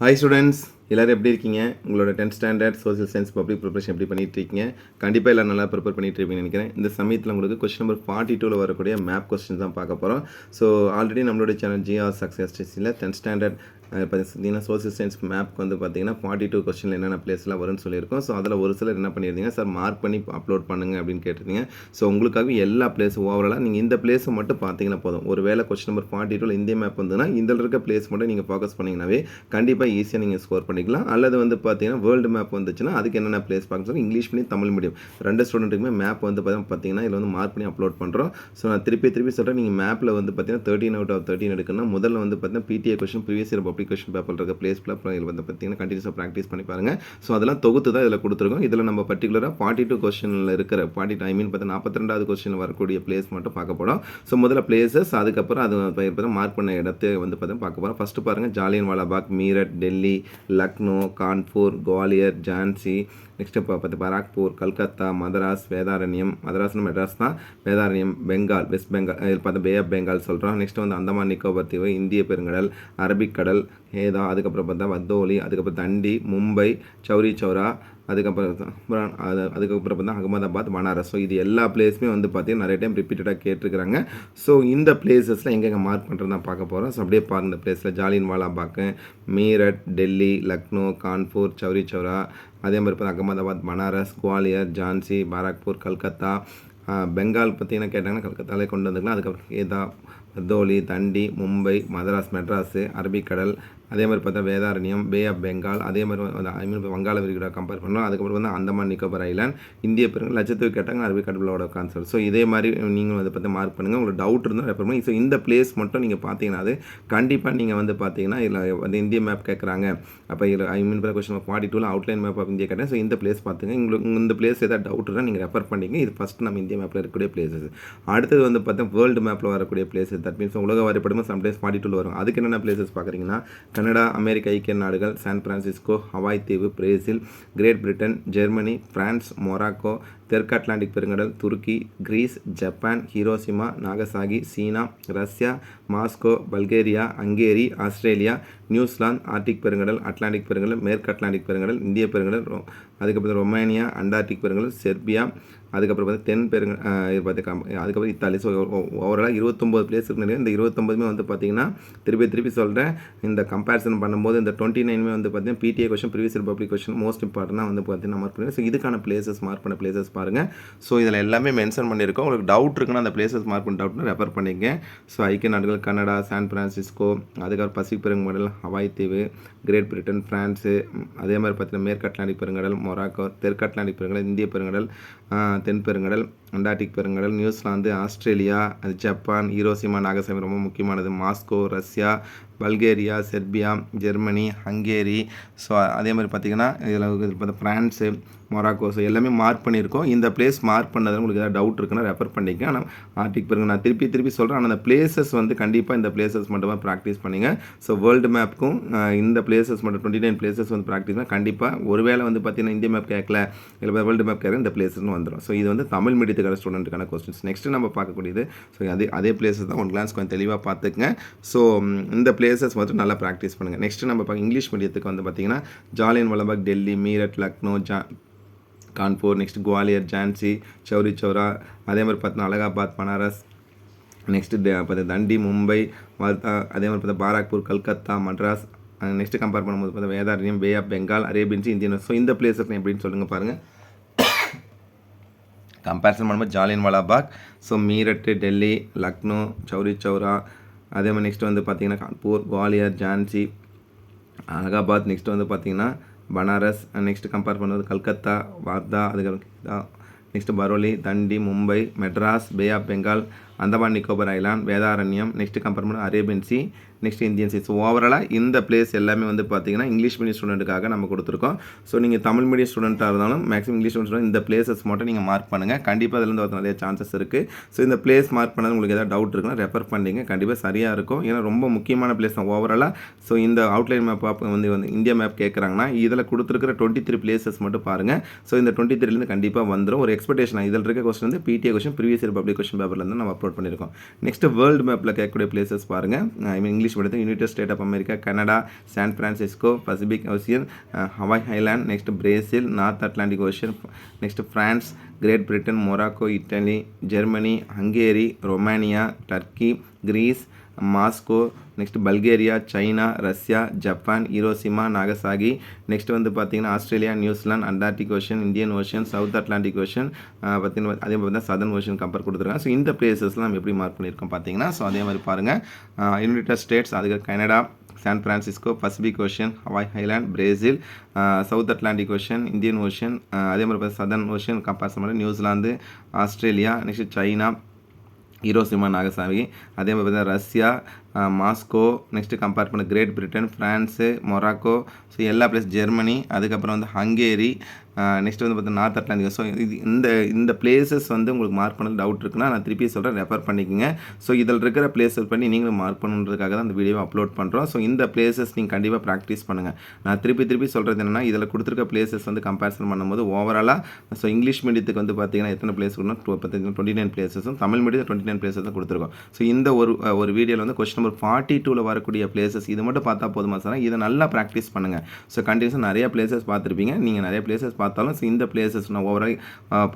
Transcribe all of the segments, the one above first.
Hi students எல்லோரும் எப்படி இருக்கீங்க? உங்களோட tenth standard social science public preparation எப்படி பண்ணிட்டு இருக்கீங்க? கண்டிப்பாக எல்லாம் நல்லா ப்ரிப்பேர் பண்ணிட்டு இருப்பீங்கன்னு நினைக்கிறேன். இந்த சமயத்தில் உங்களுக்கு கொஸ்டின் நம்பர் ஃபார்ட்டி டூவில் வரக்கூடிய மேப் கொஸ்டின் தான் பார்க்க போகிறோம் ஸோ ஆல்ரெடி நம்மளோட சேனல் ஜிஆர் சக்ஸஸ் டெஸ்டில் டென்த் ஸ்டாண்டர்ட் பார்த்தீங்கன்னா சோஷியல் சயின்ஸ் மேப்க்கு வந்து பார்த்தீங்கன்னா ஃபார்ட்டி டூ கொஸ்டின் என்னென்ன பிளேஸ்லாம் வரும்னு சொல்லியிருக்கோம். ஸோ அதில் ஒரு சிலர் என்ன பண்ணியிருந்தீங்க? சார் மார்க் பண்ணி அப்லோட் பண்ணுங்க அப்படின்னு கேட்டிருந்தீங்க. ஸோ உங்களுக்காக எல்லா பிளேஸும் ஓவராலாக நீங்கள் இந்த பிளேஸை மட்டும் பார்த்தீங்கன்னா போதும். ஒரு வேலை கொஸ்டின் நம்பர் ஃபார்ட்டி டூவில் இந்திய மேப் வந்துன்னா இதில் இருக்க பிளேஸ் மட்டும் நீங்கள் ஃபோக்கஸ் பண்ணிங்கனாவே கண்டிப்பாக ஈஸியாக நீங்கள் ஸ்கோர் பண்ணிக்கலாம். அல்லது வந்து பார்த்தீங்கன்னா வேர்ல்டு மேப் வந்துச்சுன்னா அதுக்கு என்னென்ன பிளேஸ் பார்க்க சொல்லி இங்கிலீஷ் மீடியம் தமிழ் மீடியம் ரெண்டு ஸ்டூடெண்ட்டுக்குமே மேப் வந்து பார்த்தீங்கன்னா பார்த்தீங்கன்னா இதில் வந்து மார்க் பண்ணி அப்லோட் பண்ணுறோம் ஸோ நான் திருப்பி திருப்பி சொல்கிறேன் நீங்கள் மேப்பில் வந்து பார்த்தீங்கன்னா தேர்ட்டின் அவுட் ஆஃப் தேர்ட்டின் எடுக்கணும் முதல்ல வந்து பார்த்தீங்கன்னா PTA question previous year application paper இருக்க பிளேஸ் அப்புறம் இதில் வந்து பார்த்தீங்கன்னா கண்டினியூஸாக ப்ராக்டிஸ் பண்ணி பாருங்கள் ஸோ அதெல்லாம் தொகுத்து தான் இதில் கொடுத்துருக்கோம். இதில் நம்ம பர்டிகுலராக ஃபார்ட்டி டூ கொஸ்டினில் இருக்கிற ஃபார்ட்டி ஐ மீன் பார்த்தா நாற்பத்தி ரெண்டாவது கொஸ்டின் வரக்கூடிய பிளேஸ் மட்டும் பார்க்க போகிறோம் ஸோ முதல்ல பிளேசஸ் அதுக்கப்புறம் அது பார்த்தா மார்க் பண்ண இடத்தை வந்து பார்த்தா பார்க்க போகிறோம் ஃபஸ்ட்டு பாருங்கள் ஜாலியன் வாலாபாக் மீரட் டெல்லி லக்னோ கான்பூர் குவாலியர் ஜான்சி நெக்ஸ்ட்டு இப்போ பார்த்து பராக்பூர் கல்கத்தா மதராஸ் வேதாரண்யம் மதராஸ்னு மெட்ராஸ் தான். வேதாரண்யம் பெங்கால் வெஸ்ட் பெங்கால் இதில் பார்த்தா பே ஆஃப் பெங்கால் சொல்கிறோம் நெக்ஸ்ட் வந்து அந்தமான் நிக்கோபர் தீவு இந்திய பெருங்கடல் அரபிக்கடல் ஹேதா அதுக்கப்புறம் பார்த்தா வத்தோலி அதுக்கப்புறம் தண்டி மும்பை சௌரி சௌரா அதுக்கப்புறம் அப்புறம் அது அதுக்கப்புறம் பார்த்தா அகமதாபாத் பனாரஸ். ஸோ இது எல்லா பிளேஸுமே வந்து பார்த்திங்கன்னா நிறைய டைம் ரிப்பீட்டடாக கேட்டிருக்கிறாங்க. ஸோ இந்த பிளேசஸில் எங்கெங்கே மார்க் பண்ணுறது தான் பார்க்க போகிறோம் ஸோ அப்படியே பாருங்க இந்த பிளேஸில் ஜாலியன் வாலாபாக்கு மீரட் டெல்லி லக்னோ கான்பூர் சௌரி சௌரா. அதே மாதிரி பார்த்தா அகமதாபாத் பனாரஸ் குவாலியர் ஜான்சி பாராக்பூர் கல்கத்தா. பெங்கால் பார்த்திங்கன்னா கேட்டாங்கன்னா கல்கத்தாலே கொண்டு வந்துக்கலாம். அதுக்கப்புறம் ஏதா வத்தோலி தண்டி மும்பை மதராஸ் மெட்ராஸு அரபிக்கடல் அதே மாதிரி பார்த்தா வேதாரண்யம் பே ஆஃப் பெங்கால் அதே மாதிரி ஐ மீன் வங்காள விரிகுடா கம்பேர் பண்ணோம் அதுக்கப்புறம் வந்து அந்தமான் நிக்கோபர் ஐலாண்ட் இந்திய பெருங்க லட்சத்துக்கு கேட்டாங்க அரபிக்கடலோட கான்செப்ட் ஸோ இதே மாதிரி நீங்கள் அதை பற்றி மார்க் பண்ணுங்கள் உங்களுக்கு டவுட் இருந்தால் ரெஃபர் பண்ணி ஸோ இந்த பிளேஸ் மட்டும் நீங்கள் பார்த்தீங்கன்னா அது கண்டிப்பாக நீங்கள் வந்து பார்த்தீங்கன்னா இதில் வந்து இந்திய மேப் கேட்குறாங்க அப்போ இதில் ஐ மீன் கொஸ்டின் ஃபார்ட்டி டூவில் அவுட்லைன் மேப் ஆஃப் இந்தியா கேட்டேன். ஸோ இந்த பிளேஸ் பார்த்துங்க. உங்களுக்கு இந்த பிளேஸ் ஏதாவது டவுட் இருந்தால் நீங்கள் ரெஃபர் பண்ணிங்க இது ஃபஸ்ட் நம்ம இந்திய மேப்பில் இருக்கக்கூடிய பிளேசஸ் அடுத்தது வந்து பார்த்தா வேர்ல்டு மேப்பில் வரக்கூடிய பிளேசஸ் தட் மீன்ஸ் உலக வரைபடமும் சம்டைம்ஸ் ஃபார்ட்டி டூவில் வரும். அதுக்கு என்னென்ன பிளேசஸ் பார்க்குறீங்கன்னா கனடா அமெரிக்க ஐக்கிய நாடுகள் சான் பிரான்சிஸ்கோ ஹவாய் தீவு Brazil Great Britain Germany France Morocco தெற்கு அட்லாண்டிக் பெருங்கடல் துருக்கி கிரீஸ் ஜப்பான் ஹீரோசிமா நாகசாகி சீனா Russia Moscow Bulgaria Hungary Australia New Zealand Arctic பெருங்கடல் அட்லாண்டிக் பெருங்கடல் மேற்கு அட்லாண்டிக் பெருங்கடல் இந்திய பெருங்கடல் ரோ அதுக்கப்புறம் ரொமேனியா அண்டார்டிக் பெருங்கடல் செர்பியா அதுக்கப்புறம் பார்த்து தென் பெருங்க அஹ் பார்த்து அதுக்கப்புறம் இத்தாலி. ஸோ ஓவராலாக இருபத்தொம்போது பிளேஸ் இருக்கு இந்த இருபத்தொம்போதுமே வந்து பார்த்தீங்கன்னா திருப்பி திருப்பி சொல்கிறேன் இந்த கம்பேரிசன் பண்ணும்போது இந்த டுவெண்ட்டி நைனுமே வந்து பார்த்தீங்கன்னா PTA question previous public question most இம்பார்ட்டனாக வந்து பார்த்தீங்கன்னா மார்க் பண்ணி ஸோ இதுக்கான பிளேசஸ் மார்க் பண்ண பிளேசஸ் பாருங்கள் ஸோ இதில் எல்லாமே மென்ஷன் பண்ணியிருக்கோம். உங்களுக்கு டவுட் இருக்குன்னா அந்த பிளேசஸ் மார்க் பண்ண டவுட்னு ரெஃபர் பண்ணிங்க. ஸோ ஐக்கிய நாடுகள் கனடா சான் ஃப்ரான்சிஸ்கோ அதுக்கப்புறம் பசிபிக் பெருங்கடல் ஹவாய் தீவு கிரேட் பிரிட்டன் ஃப்ரான்ஸு அதே மாதிரி பார்த்தீங்கன்னா மேற்கு அட்லாண்டிக் பெருங்கடல் மொராக்கோ தெற்கு அட்லாண்டிக் பெருங்கடல் இந்திய பெருங்கடல் தென் பெருங்கடல் அண்டார்டிக் பெருங்கடல் நியூசிலாந்து ஆஸ்திரேலியா அது ஜப்பான் ஹீரோசிமா நாகசாமி ரொம்ப முக்கியமானது Moscow Russia Bulgaria Serbia Germany Hungary so அதே மாதிரி பார்த்தீங்கன்னா இதில் பார்த்தா ஃப்ரான்ஸு மொராக்கோ ஸோ எல்லாமே மார்க் பண்ணியிருக்கோம். இந்த பிளேஸ் மார்க் பண்ணதில் உங்களுக்கு ஏதாவது டவுட் இருக்குன்னா ரெஃபர் பண்ணிக்க ஆனால் ஆர்டிக் பிறகு நான் திருப்பி திருப்பி சொல்கிறேன் ஆனால் அந்த பிளேசஸ் வந்து கண்டிப்பாக இந்த பிளேசஸ் மட்டுமே ப்ராக்டிஸ் பண்ணிங்க. ஸோ வேர்ல்டு மேப்புக்கும் இந்த பிளேசஸ் மட்டும் டுவெண்ட்டி நைன் பிளேசஸ் வந்து ப்ராக்டிஸ் பண்ணால் கண்டிப்பாக ஒருவேளை வந்து பார்த்திங்கன்னா இந்திய மேப் கேட்கல இல்லை வேர்ல்டு மேப் கேட்கல இந்த பிளேசஸ்னு வந்துடும் ஸோ இது வந்து தமிழ் மீடியத்துக்கான ஸ்டூடெண்ட்டுக்கான கொஸ்டின்ஸ் நெக்ஸ்ட்டு நம்ம பார்க்கக்கூடியது. ஸோ அதே அதே பிளேசஸ் தான். ஒன் கிளான்ஸ் கொஞ்சம் தெளிவாக பார்த்துக்குங்க. ஸோ இந்த ஃப்ரேசஸ் மட்டும் நல்லா ப்ராக்டிஸ் பண்ணுங்கள் நெக்ஸ்ட் நம்ம பார்க்க இங்கிலீஷ் மீடியத்துக்கு வந்து பார்த்தீங்கன்னா ஜாலியன் வலபாக் டெல்லி மீரட் லக்னோ ஜா கான்பூர் நெக்ஸ்ட் குவாலியர் ஜான்சி சௌரி சௌரா அதே மாதிரி பார்த்தீங்கன்னா அலகாபாத் பனாரஸ் நெக்ஸ்ட்டு பார்த்தா தண்டி மும்பை வர்தா அதே மாதிரி பார்த்தா பாராக்பூர் கல்கத்தா மட்ராஸ் நெக்ஸ்ட்டு கம்பேர் பண்ணும்போது பார்த்தா Vedaranyam Bay of Bengal Arabians Indian so இந்த பிளேசஸ் எப்படின்னு சொல்லுங்கள் பாருங்கள் கம்பேரிசன் பண்ணும்போது ஜாலியன் வாலாபாக் ஸோ மீரட்டு டெல்லி லக்னோ சௌரி சௌரா அதே மாதிரி நெக்ஸ்ட் வந்து பார்த்தீங்கன்னா கான்பூர் குவாலியர் ஜான்சி அலகாபாத். நெக்ஸ்ட் வந்து பார்த்தீங்கன்னா பனாரஸ். நெக்ஸ்ட் கம்பேர் பண்ணுறது கல்கத்தா வார்தா அதுக்கப்புறம் next Baroli Dandi Mumbai Madras Bay of Bengal Andaman Nicobar island Vedaranyam next compare பண்ண Arabian sea next Indian Sea so ஓவராலாக இந்த பிளேஸ் எல்லாமே வந்து பார்த்தீங்கன்னா இங்கிலீஷ் மீடியம் ஸ்டூடெண்ட்டுக்காக நம்ம கொடுத்துருக்கோம். ஸோ நீங்கள் தமிழ் மீடியம் ஸ்டூடெண்ட்டாக இருந்தாலும் மேக்ஸிமம் இங்கிலீஷ் ஸ்டூடெண்ட் இந்த பிளேசஸ் மட்டும் நீங்கள் மார்க் பண்ணுங்கள் கண்டிப்பாக அதில் வந்து நிறைய சான்சஸ் இருக்குது ஸோ இந்த பிளேஸ் மார்க் பண்ணது உங்களுக்கு ஏதாவது டவுட் இருக்குன்னா ரெஃபர் பண்ணிங்க கண்டிப்பாக சரியாக இருக்கும். ஏன்னா ரொம்ப முக்கியமான பிளேஸ் தான் ஓவராலாக ஸோ இந்த அவுட்லைன் மேப் வந்து வந்து இந்தியா மேப் கேட்குறாங்கன்னா இதில் கொடுத்துருக்கிற டுவெண்ட்டி த்ரீ பிளேசஸ் மட்டும் பாருங்கள் ஸோ இந்த டுவெண்ட்டி த்ரீலேருந்து கண்டிப்பாக வந்துடும் ஒரு எக்ஸ்பெக்டேஷன் இதில் இருக்க கொஸ்டின் வந்து PTA question previous year public question பேப்பர்லேருந்து நம்ம அப்லோட் பண்ணியிருக்கோம். நெக்ஸ்ட் வேர்ல்டு மேப்பில் கேட்கக்கூடிய பிளேசஸ் பாருங்கள் ஐ மீன் இங்கிலீஷ் படித்த United State of America Canada San Francisco Pacific Ocean Hawaii island next Brazil North Atlantic Ocean next France Great Britain Morocco Italy Germany Hungary Romania Turkey Greece Moscow next Bulgaria China Russia Japan Hiroshima Nagasaki. Next வந்து பார்த்தீங்கன்னா Australia New Zealand Antarctic Ocean Indian Ocean South Atlantic Ocean பார்த்தீங்கன்னா அதே மாதிரி தான் Sathan ocean compare கொடுத்துருக்காங்க. So இந்த பிளேசஸ்லாம் நம்ம எப்படி மார்க் பண்ணியிருக்கோம் பார்த்தீங்கன்னா ஸோ அதே மாதிரி பாருங்கள் யுனைடெட் ஸ்டேட்ஸ் அதுக்கு Canada San Francisco Pacific Ocean Hawaii island Brazil South Atlantic Ocean Indian Ocean அதே மாதிரி சதன் ஓஷன் கம்பேர் பண்ணி New Zealand Australia next China Hiroshima Nagasaki அதே மாதிரி பார்த்தீங்கன்னா ரஷ்யா மாஸ்கோ நெக்ஸ்ட்டு கம்பேர் பண்ண Great Britain France Morocco so எல்லா place Germany அதுக்கப்புறம் வந்து ஹங்கேரி நெக்ஸ்ட் வந்து பார்த்தீங்கன்னா நார்த் அட்லாண்டிக் ஸோ இது இந்த இந்த பிளேசஸ் வந்து உங்களுக்கு மார்க் பண்ண டவுட் இருக்குன்னா நான் திருப்பி சொல்கிறேன் ரெஃபர் பண்ணிக்கோங்க. ஸோ இதில் இருக்கிற பிளேசஸ் பண்ணி நீங்களும் மார்க் பண்ணுறதுக்காக தான் இந்த வீடியோவை அப்லோட் பண்ணுறோம் ஸோ இந்த பிளேசஸ் நீங்கள் கண்டிப்பாக ப்ராக்டிஸ் பண்ணுங்கள் நான் திருப்பி திருப்பி சொல்கிறது என்னென்னா இதில் கொடுத்துருக்க பிளேசஸ் வந்து கம்பேரிசன் பண்ணும்போது ஓவராலாக ஸோ இங்கிலீஷ் மீடியத்துக்கு வந்து பார்த்தீங்கன்னா எத்தனை பிளேஸ் கொடுக்கணும்? பார்த்தீங்கன்னா டுவெண்ட்டி நைன் பிளேசஸும் தமிழ் மீடியம் டுவெண்ட்டி நைன் பிளேஸஸும் கொடுத்துருக்கோம். ஸோ இந்த ஒரு ஒரு வீடியோவில் வந்து கொஸ்டின் நம்பர் ஃபார்ட்டி டூவில் வரக்கூடிய பிளேசஸ் இது மட்டும் பார்த்தா போதுமா சார்? இதை நல்லா ப்ராக்டிஸ் பண்ணுங்கள் ஸோ கண்டினியூஸாக நிறைய பிளேசஸ் பார்த்துருப்பீங்க. நீங்கள் நிறைய பிளேசஸ் பார்த்தாலும் ஸோ இந்த பிளேசஸ் நான் ஓவரால்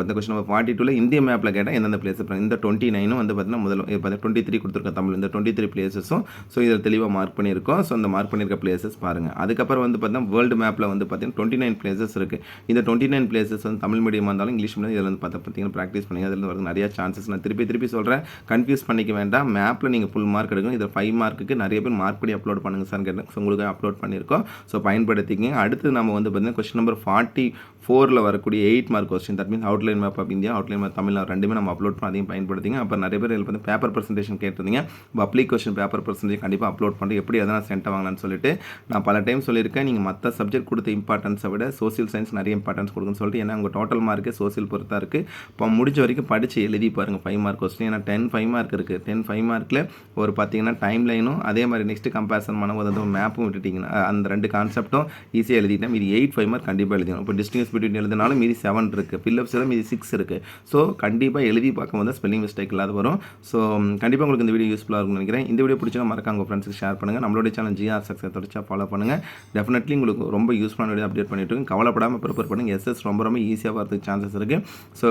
இந்த கொஸ்டின் நம்பர் ஃபார்ட்டி டூவில் இந்திய மேப்பில் கேட்டால் எந்தெந்த பிளேசஸ் இந்த டுவெண்ட்டி நைனும் வந்து பார்த்தீங்கன்னா முதல்ல பார்த்தீங்கன்னா டுவெண்ட்டி த்ரீ கொடுத்துருக்க தமிழ் இந்த டுவெண்ட்டி த்ரீ பிளேசஸும் ஸோ இதில் தெளிவாக மார்க் பண்ணியிருக்கோம். ஸோ இந்த மார்க் பண்ணியிருக்க பிளேசஸ் பாருங்கள் அதுக்கப்புறம் வந்து பார்த்தீங்கன்னா வேர்ல்டு மேப்பில் வந்து பார்த்தீங்கன்னா டுவெண்ட்டி நைன் பிளேசஸ் இருக்குது இந்த டுவெண்ட்டி நைன் பிளேசஸ் வந்து தமிழ் மீடியமாக இருந்தாலும் இங்கிலீஷ் மீடியம் இதில் வந்து பார்த்தா பார்த்தீங்கன்னா ப்ராக்டிஸ் பண்ணி அதில் வந்து நிறைய சான்சஸ் நான் திருப்பி திருப்பி சொல்கிறேன் கன்ஃபியூஸ் பண்ணிக்க வேண்டாம். மேப்பில் நீங்கள் ஃபுல் மார்க் எடுக்கணும். இதில் ஃபைவ் மார்க்குக்கு நிறைய பேர் மார்க் பண்ணி அப்லோட் பண்ணுங்க சார் கேட்டேன். ஸோ உங்களுக்கு அப்லோட் பண்ணியிருக்கோம். ஸோ பயன்படுத்திக்கங்க. அடுத்து நம்ம வந்து பார்த்தீங்கன்னா கொஸ்டின் நம்பர் ஃபார்ட்டி ஃபோரில் வரக்கூடிய eight mark question that means outline map of India outline map Tamil ரெண்டுமே நம்ம அப்லோட் பண்ணி அதையும் பயன்படுத்திங்க. அப்போ நிறைய பேர் இதில் வந்து பேப்பர் ப்ரெசன்டேஷன் கேட்டிருந்தீங்க. பப்ளிக் கொஸ்டின் பேப்பர் ப்ரெசன்டேஷன் கண்டிப்பாக அப்லோட் பண்ணி எப்படி எதனா சென்ட் வாங்கலாம்னு சொல்லிட்டு நான் பல டைம் சொல்லியிருக்கேன். நீங்கள் மற்ற சப்ஜெக்ட் கொடுத்த இம்பார்ட்டன்ஸை விட சோசியல் சயின்ஸ் நிறைய இம்பார்ட்டன்ஸ் கொடுக்குன்னு சொல்லிட்டு ஏன்னா உங்கள் டோட்டல் மார்க்கு சோசியல் பொறுத்தா இருக்குது இப்போ முடிஞ்ச வரைக்கும் படித்து எழுதி பாருங்கள் ஃபைவ் மார்க் கொஸ்டின் ஏன்னா டென் ஃபைவ் மார்க் இருக்குது டென் ஃபைவ் மார்க்கில் ஒரு பார்த்தீங்கன்னா டைம் லைனும் அதே மாதிரி நெக்ஸ்ட்டு கம்பேரிசன் பண்ணும்போது வந்து மேப்பும் விட்டுட்டிங்கன்னா அந்த ரெண்டு கான்செப்ட்டும் ஈஸியாக எழுதிட்டேன் இது எயிட் ஃபைவ் மார்க் கண்டிப்பாக எழுதிடும் இப்போ டிஸ்டிங்ஸ் பிட்வீன் எழுதினாலும் மீதி செவன் இருக்குது ஃபில்லப்ஸில் மீதி சிக்ஸ் இருக்குது ஸோ கண்டிப்பாக எழுதி பார்க்கும்போது ஸ்பெல்லிங் மிஸ்டேக் இல்லாத வரும். ஸோ கண்டிப்பாக உங்களுக்கு இந்த வீடியோ யூஸ்ஃபுல்லாக இருக்கும்னு நினைக்கிறேன். இந்த வீடியோ பிடிச்சா மறக்காம உங்கள் ஃப்ரெண்ட்ஸுக்கு ஷேர் பண்ணுங்கள் நம்மளோட சேனல் ஜிஆர் சக்ஸஸ் தொடச்சா ஃபாலோ பண்ணுங்கள் டெஃபினெட்லி உங்களுக்கு ரொம்ப யூஸ்ஃபுல்லான வீடியோ அப்டேட் பண்ணிட்டு இருக்கேன் கவலைப்படாமல் ப்ரிப்பேர் பண்ணுங்கள் எஸ்எஸ் ரொம்ப ரொம்ப ஈஸியாக வரதுக்கு சான்சஸ் இருக்குது ஸோ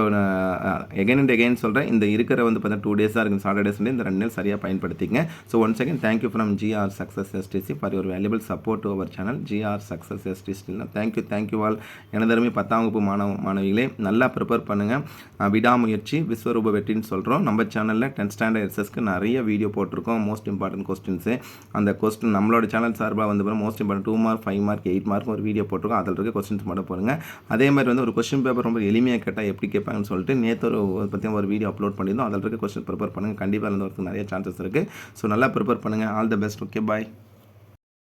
எகைன் அண்ட் எகைன் சொல்கிறேன் இந்த இருக்கிற வந்து பார்த்தீங்கன்னா டூ டேஸாக இருக்கும். சாட்டர்டே சண்டே இந்த ரெண்டு நாள் சரியாக பயன்படுத்திங்க so one second thank you from GR success STC for your valuable support to our channel GR success STC thank you thank you all எனதருமே பத்தாம் வகுப்பு மாணவ மாணவிகளே நல்லா ப்ரிப்பேர் பண்ணுங்கள் விடாமுயற்சி விஸ்வரூப வெற்றின்னு சொல்கிறோம் நம்ம சேனலில் டென்த் ஸ்டாண்டர்ட் எஸ்எஸ்க்கு நிறைய வீடியோ போட்டிருக்கோம். மோஸ்ட் இம்பார்ட்டன்ட் கொஸ்டின்ஸு அந்த கொஸ்டின் நம்மளோட சேனல் சார்பாக வந்து most important two mark five mark eight mark ஒரு வீடியோ போட்டிருக்கோம். அதில் இருக்க கொஸ்டின்ஸ் மட்டும் போடுங்க. அதே மாதிரி வந்து ஒரு கொஸ்டின் பேப்பர் ரொம்ப எளிமையாக கேட்டால் எப்படி கேட்பாங்கன்னு சொல்லிட்டு நேற்று ஒரு பற்றி ஒரு வீடியோ அப்லோட் பண்ணியிருந்தோம். அதில் இருக்க கொஸ்டின் ப்ரிப்பேர் பண்ணுங்கள் கண்டிப்பாக இருந்து வரதுக்கு நிறைய சான்சஸ் இருக்குது ஸோ நல்லா ப்ரிப்பேர் பண்ணுங்கள் all the best okay bye